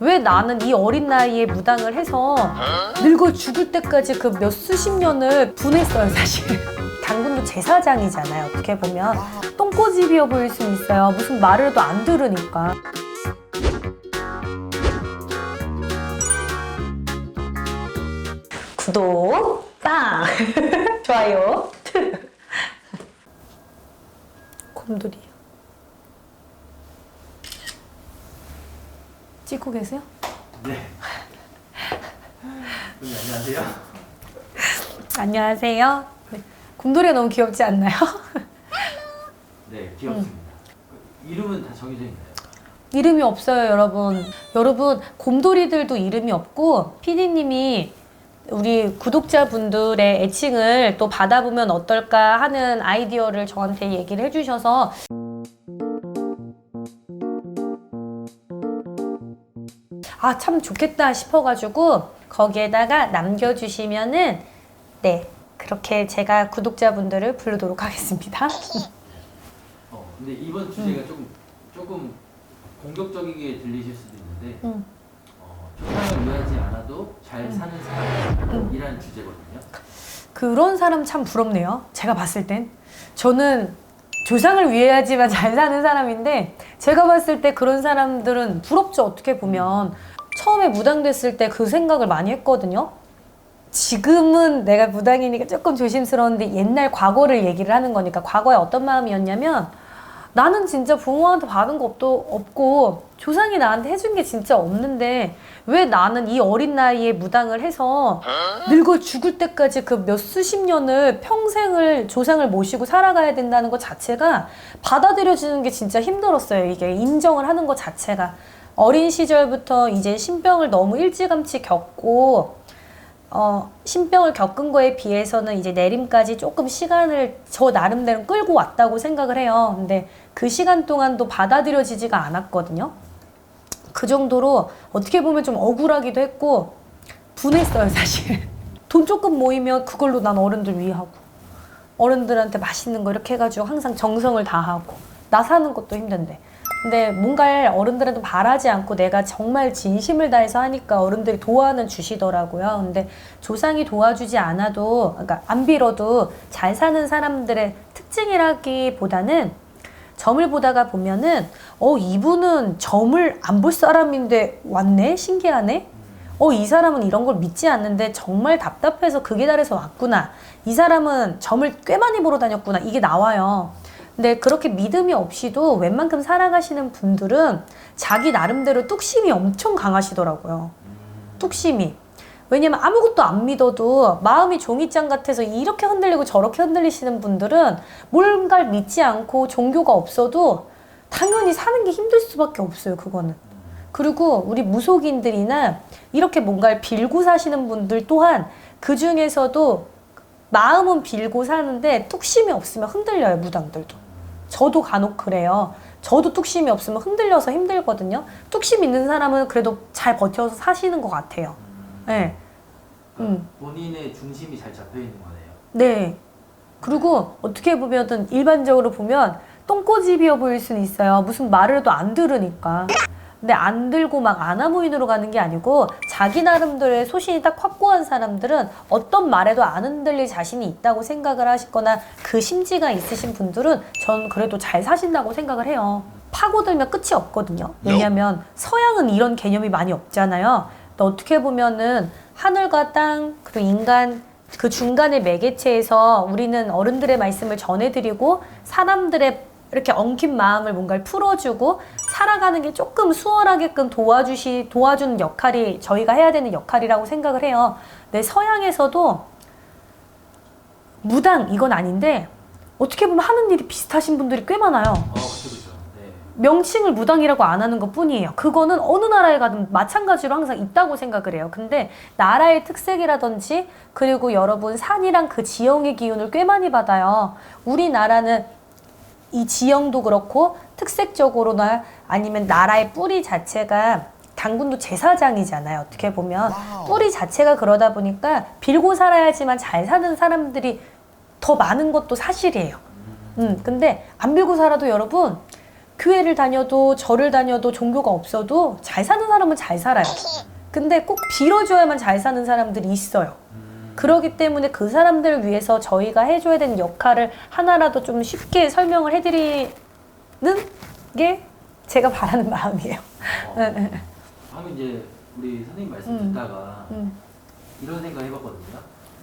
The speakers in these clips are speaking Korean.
왜 나는 이 어린 나이에 무당을 해서 늙어 죽을 때까지 그 몇 수십 년을 분했어요 사실. 당군도 제사장이잖아요 어떻게 보면. 똥꼬집이어 보일 수 있어요. 무슨 말을 해도 안 들으니까. 구독 빵. 좋아요. 곰돌이 찍고 계세요? 네. 선생님 안녕하세요. 안녕하세요. 네. 곰돌이가 너무 귀엽지 않나요? 네, 귀엽습니다. 음. 그 이름은 다 정해져 있나요? 이름이 없어요, 여러분. 여러분, 곰돌이들도 이름이 없고, 피디님이 우리 구독자분들의 애칭을 또 받아보면 어떨까 하는 아이디어를 저한테 얘기를 해주셔서 아, 참 좋겠다 싶어가지고 거기에다가 남겨주시면은 네, 그렇게 제가 구독자분들을 부르도록 하겠습니다. 어, 근데 이번 주제가 음. 조금 조금 공격적이게 들리실 수도 있는데 음. 어, 조상을 위하지 않아도 잘 사는 사람이라는 주제거든요. 그런 사람 참 부럽네요. 제가 봤을 땐. 저는 조상을 위해야지만 잘 사는 사람인데, 제가 봤을 때 그런 사람들은 부럽죠, 어떻게 보면. 처음에 무당됐을 때 그 생각을 많이 했거든요. 지금은 내가 무당이니까 조금 조심스러운데 옛날 과거를 얘기를 하는 거니까 과거에 어떤 마음이었냐면 나는 진짜 부모한테 받은 거 없도, 없고 조상이 나한테 해준 게 진짜 없는데 왜 나는 이 어린 나이에 무당을 해서 늙어 죽을 때까지 그 몇 수십 년을 평생을 조상을 모시고 살아가야 된다는 것 자체가 받아들여지는 게 진짜 힘들었어요. 이게 인정을 하는 것 자체가. 어린 시절부터 이제 신병을 너무 일찌감치 겪고 어, 신병을 겪은 거에 비해서는 이제 내림까지 조금 시간을 저 나름대로 끌고 왔다고 생각을 해요. 근데 그 시간 동안도 받아들여지지가 않았거든요. 그 정도로 어떻게 보면 좀 억울하기도 했고 분했어요, 사실. 돈 조금 모이면 그걸로 난 어른들 위하고 어른들한테 맛있는 거 이렇게 해가지고 항상 정성을 다하고 나 사는 것도 힘든데 근데 뭔가를 어른들한테 바라지 않고 내가 정말 진심을 다해서 하니까 어른들이 도와는 주시더라고요. 근데 조상이 도와주지 않아도, 그러니까 안 빌어도 잘 사는 사람들의 특징이라기보다는 점을 보다가 보면은, 어, 이분은 점을 안 볼 사람인데 왔네? 신기하네? 어, 이 사람은 이런 걸 믿지 않는데 정말 답답해서 극에 달해서 왔구나. 이 사람은 점을 꽤 많이 보러 다녔구나. 이게 나와요. 근데 그렇게 믿음이 없이도 웬만큼 살아가시는 분들은 자기 나름대로 뚝심이 엄청 강하시더라고요. 뚝심이. 왜냐면 아무것도 안 믿어도 마음이 종이장 같아서 이렇게 흔들리고 저렇게 흔들리시는 분들은 뭔가를 믿지 않고 종교가 없어도 당연히 사는 게 힘들 수밖에 없어요, 그거는. 그리고 우리 무속인들이나 이렇게 뭔가를 빌고 사시는 분들 또한 그 중에서도 마음은 빌고 사는데 뚝심이 없으면 흔들려요, 무당들도. 저도 간혹 그래요. 저도 뚝심이 없으면 흔들려서 힘들거든요. 뚝심 있는 사람은 그래도 잘 버텨서 사시는 것 같아요. 네. 그러니까 음. 본인의 중심이 잘 잡혀 있는 거네요. 네. 그리고 어떻게 보면은 일반적으로 보면 똥꼬집이어 보일 수는 있어요. 무슨 말을 해도 안 들으니까. 근데 안 들고 막 아나무인으로 가는 게 아니고 자기 나름대로의 소신이 딱 확고한 사람들은 어떤 말에도 안 흔들릴 자신이 있다고 생각을 하시거나 그 심지가 있으신 분들은 전 그래도 잘 사신다고 생각을 해요. 파고들면 끝이 없거든요. 왜냐하면 서양은 이런 개념이 많이 없잖아요. 또 어떻게 보면은 하늘과 땅 그리고 인간 그 중간의 매개체에서 우리는 어른들의 말씀을 전해드리고 사람들의 이렇게 엉킨 마음을 뭔가를 풀어주고 살아가는 게 조금 수월하게끔 도와주시 도와주는 역할이 저희가 해야 되는 역할이라고 생각을 해요. 내 서양에서도 무당 이건 아닌데 어떻게 보면 하는 일이 비슷하신 분들이 꽤 많아요. 어. 명칭을 무당이라고 안 하는 것 뿐이에요. 그거는 어느 나라에 가든 마찬가지로 항상 있다고 생각을 해요. 근데 나라의 특색이라든지 그리고 여러분 산이랑 그 지형의 기운을 꽤 많이 받아요. 우리나라는 이 지형도 그렇고 특색적으로나 아니면 나라의 뿌리 자체가 당군도 제사장이잖아요. 어떻게 보면 뿌리 자체가 그러다 보니까 빌고 살아야지만 잘 사는 사람들이 더 많은 것도 사실이에요. 음, 근데 안 빌고 살아도 여러분 교회를 다녀도 절을 다녀도 종교가 없어도 잘 사는 사람은 잘 살아요. 근데 꼭 빌어줘야만 잘 사는 사람들이 있어요. 음, 그러기 때문에 그 사람들을 위해서 저희가 해줘야 되는 역할을 하나라도 좀 쉽게 설명을 해드리는 게 제가 바라는 마음이에요. 어, 네, 네. 방금 이제 우리 선생님 말씀 음. 듣다가 음. 이런 생각 해봤거든요.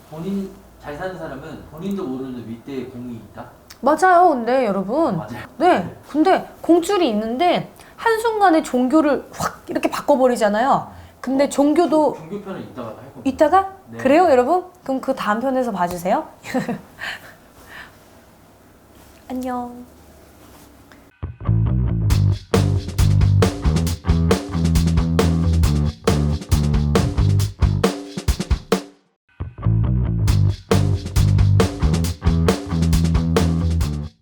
본인 잘 사는 사람은 본인도 모르는 윗대에 공이 있다. 맞아요, 근데 여러분. 맞아요. 네. 근데 공줄이 있는데 한순간에 종교를 확 이렇게 바꿔버리잖아요. 근데 종교도 종교편은 이따가 할 겁니다. 이따가? 네. 그래요, 여러분? 그럼 그 다음 편에서 봐주세요. 안녕.